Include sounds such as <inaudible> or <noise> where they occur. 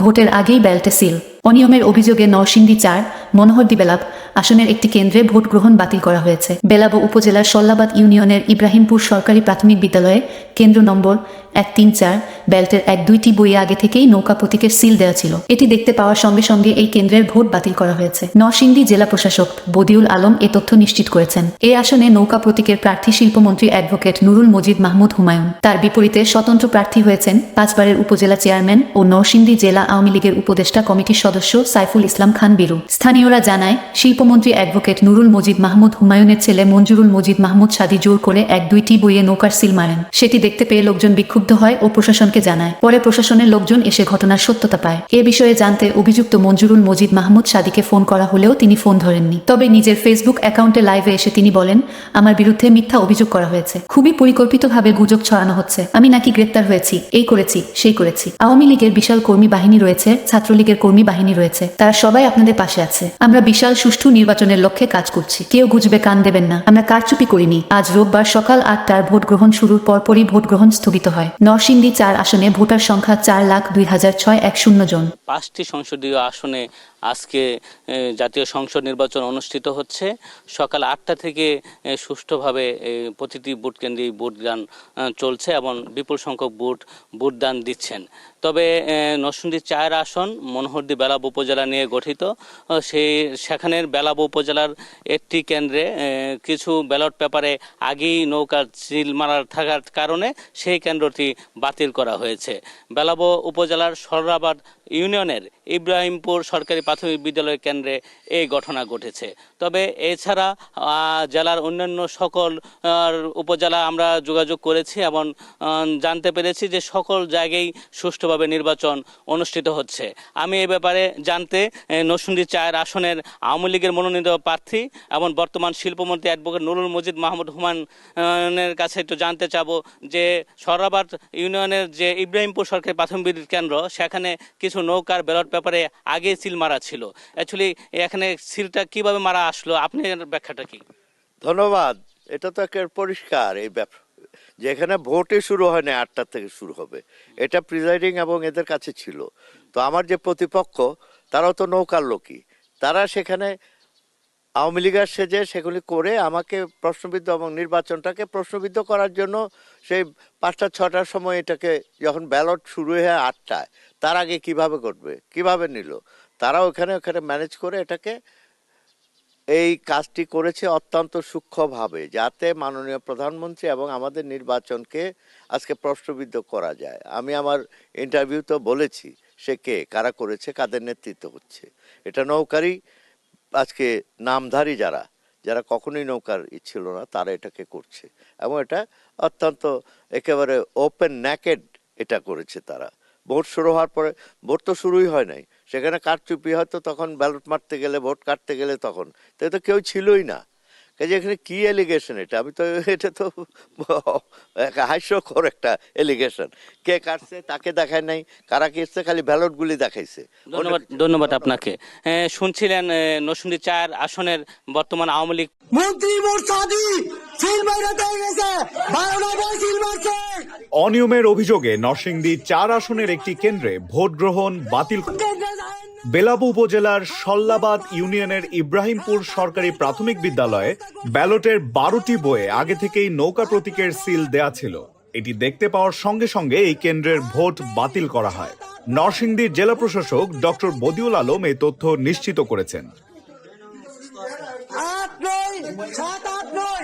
ভোটের আগেই ব্যালটে সিল। অনিয়মের অভিযোগে নরসিংদী চার, মনোহরদি বেলাব আসনের একটি কেন্দ্রে ভোট গ্রহণ বাতিল করা হয়েছে। বেলাব উপজেলার সল্লাবাদ ইউনিয়নের ইব্রাহিমপুর সরকারি প্রাথমিক বিদ্যালয়ে কেন্দ্র নম্বর এক তিন চার ব্যালটের এক দুইটি বইয়ে আগে থেকেই নৌকা প্রতীকের সিল দেওয়া ছিল। এটি দেখতে পাওয়ার সঙ্গে সঙ্গে এই কেন্দ্রের ভোট বাতিল করা হয়েছে। নরসিংদী জেলা প্রশাসক বদিউল আলম এ তথ্য নিশ্চিত করেছেন। এই আসনে নৌকা প্রতীকের প্রার্থী শিল্পমন্ত্রী অ্যাডভোকেট নুরুল মজিদ মাহমুদ হুমায়ুন। তার বিপরীতে স্বতন্ত্র প্রার্থী হয়েছেন পাঁচবারের উপজেলা চেয়ারম্যান ও নরসিংদী জেলা আওয়ামী লীগের উপদেষ্টা কমিটির সদস্য সাইফুল ইসলাম খান বিরু। স্থানীয়রা জানায়, শিল্পমন্ত্রী অ্যাডভোকেট নুরুল মজিদ মাহমুদ হুমায়ুনের ছেলে মঞ্জুরুল মজিদ মাহমুদ সাদি জোর করে এক দুইটি বইয়ে নৌকার সিল মারেন। সেটি দেখতে পেয়ে লোকজন বিক্ষুব্ধ হয় ও প্রশাসনকে জানায়। পরে প্রশাসনের লোকজন এসে ঘটনার সত্যতা পায়। এ বিষয়ে জানতে অভিযুক্ত মঞ্জুরুল মজিদ মাহমুদ সাদিকে ফোন করা হলেও তিনি ফোন ধরেননি। তবে নিজের ফেসবুক অ্যাকাউন্টে লাইভে এসে তিনি বলেন, আমার বিরুদ্ধে মিথ্যা অভিযোগ করা হয়েছে। খুবই পরিকল্পিতভাবে গুজব ছড়ানো হচ্ছে। আমি নাকি গ্রেপ্তার হয়েছি। এই করেছি, সেই করেছি। আওয়ামী লীগের বিশাল কর্মী বাহিনী রয়েছে, ছাত্রলীগের কর্মী বাহিনী রয়েছে। তারা সবাই আপনাদের পাশে আছে। আমরা বিশাল সুষ্ঠু নির্বাচনের লক্ষ্যে কাজ করছি। কেউ গুজবে কান দেবেন না। আমরা কারচুপি করিনি। আজ রোববার সকাল আটটার ভোট গ্রহণ শুরুর পরপরই ভোট গ্রহণ স্থগিত হয়। নরসিংদী চার আসনে ভোটার সংখ্যা চার লাখ দুই হাজার ছয় এক শূন্য জন। পাঁচটি সংসদীয় আসনে আজকে জাতীয় সংসদ নির্বাচন অনুষ্ঠিত হচ্ছে। সকাল আটটা থেকে সুষ্ঠুভাবে প্রতিটি ভোট কেন্দ্রে ভোটদান চলছে এবং বিপুল সংখ্যক ভোট ভোটদান দিচ্ছেন। তবে এ, চায়ের আসন মনোহরদি বেলাব উপজেলা নিয়ে গঠিত। সেই সেখানের বেলাব উপজেলার একটি কেন্দ্রে কিছু ব্যালট পেপারে আগেই নৌকার চিল মারার থাকার কারণে সেই কেন্দ্রটি বাতিল করা হয়েছে। বেলাব উপজেলার সররাবাদ ইউনিয়নের ইব্রাহিমপুর সরকারি প্রাথমিক বিদ্যালয় কেন্দ্রে এই ঘটনা ঘটেছে। তবে এছাড়া জেলার অন্যান্য সকল উপজেলা আমরা যোগাযোগ করেছি এবং জানতে পেরেছি যে সকল জায়গায় সুষ্ঠুভাবে নির্বাচন অনুষ্ঠিত হচ্ছে। আমি এ ব্যাপারে জানতে নসুন্দি চায়ের আসনের আওয়ামী লীগের মনোনীত প্রার্থী এবং বর্তমান শিল্পমন্ত্রী অ্যাডভোকেট নুরুল মজিদ মাহমুদ হুমায়ুনের কাছে একটু জানতে চাবো যে সরাবাদ ইউনিয়নের যে ইব্রাহিমপুর সরকারি প্রাথমিক বিদ্যুৎ কেন্দ্র, সেখানে কিছু নৌকার ব্যালট পেপারে আগে সিল মারা ছিল। অ্যাকচুয়ালি এখানে সিলটা কীভাবে মারা আসলো? আপনার ব্যাখ্যাটা কি? ধন্যবাদ। এটা তো একেবারে পরিষ্কার এই ব্যাপার যেখানে ভোটই শুরু হয় না, আটটা থেকে শুরু হবে। এটা প্রিজাইডিং এবং এদের কাছে ছিল। তো আমার যে প্রতিপক্ষ, তারাও তো নৌকার লোকই। তারা সেখানে আওয়ামী লীগের সেজে সেগুলি করে আমাকে প্রশ্নবিদ্ধ এবং নির্বাচনটাকে প্রশ্নবিদ্ধ করার জন্য সেই পাঁচটা, ছটার সময় এটাকে যখন ব্যালট শুরু হয় আটটায়, তার আগে কীভাবে করবে কীভাবে নিল? তারা ওখানে ওখানে ম্যানেজ করে এটাকে এই কাজটি করেছে অত্যন্ত সূক্ষ্মভাবে, যাতে মাননীয় প্রধানমন্ত্রী এবং আমাদের নির্বাচনকে আজকে প্রশ্নবিদ্ধ করা যায়। আমি আমার ইন্টারভিউ তো বলেছি সে কে, কারা করেছে, কাদের নেতৃত্ব হচ্ছে। এটা নৌকারই আজকে নামধারী যারা যারা কখনোই নৌকার ছিল না, তারা এটাকে করছে। এবং এটা অত্যন্ত একেবারে ওপেন ন্যাকেড এটা করেছে তারা। ভোট শুরু হওয়ার পরে, ভোট তো শুরুই হয় নাই। সেখানে কারচুপি হয়তো তখন ব্যালট মারতে গেলে ভোট কাটতে গেলে তখন। তো তো কেউ ছিলই না। কাজে এখানে কি এলিগেশন এটা? আমি তো <laughs> এটা তো এক হাস্যকর একটা এলিগেশন কে কাটছে তাকে দেখায় নাই কারা কেসছে খালি ব্যালটগুলি দেখাইছে। ধন্যবাদ ধন্যবাদ আপনাকে। শুনছিলেন নসুন্দি চার আসনের বর্তমান আওয়ামী লীগ মন্ত্রী মোরসাদি অনিয়মের অভিযোগে নরসিংদী চার আসনের একটি কেন্দ্রে ভোট গ্রহণ বাতিল। বেলাবু উপজেলার সল্লাবাদ ইউনিয়নের ইব্রাহিমপুর সরকারি প্রাথমিক বিদ্যালয়ে ব্যালটের বারোটি বইয়ে আগে থেকেই নৌকা প্রতীকের সিল দেয়া ছিল। এটি দেখতে পাওয়ার সঙ্গে সঙ্গে এই কেন্দ্রের ভোট বাতিল করা হয়। নরসিংদীর জেলা প্রশাসক ডক্টর বদিউল আলম এই তথ্য নিশ্চিত করেছেন।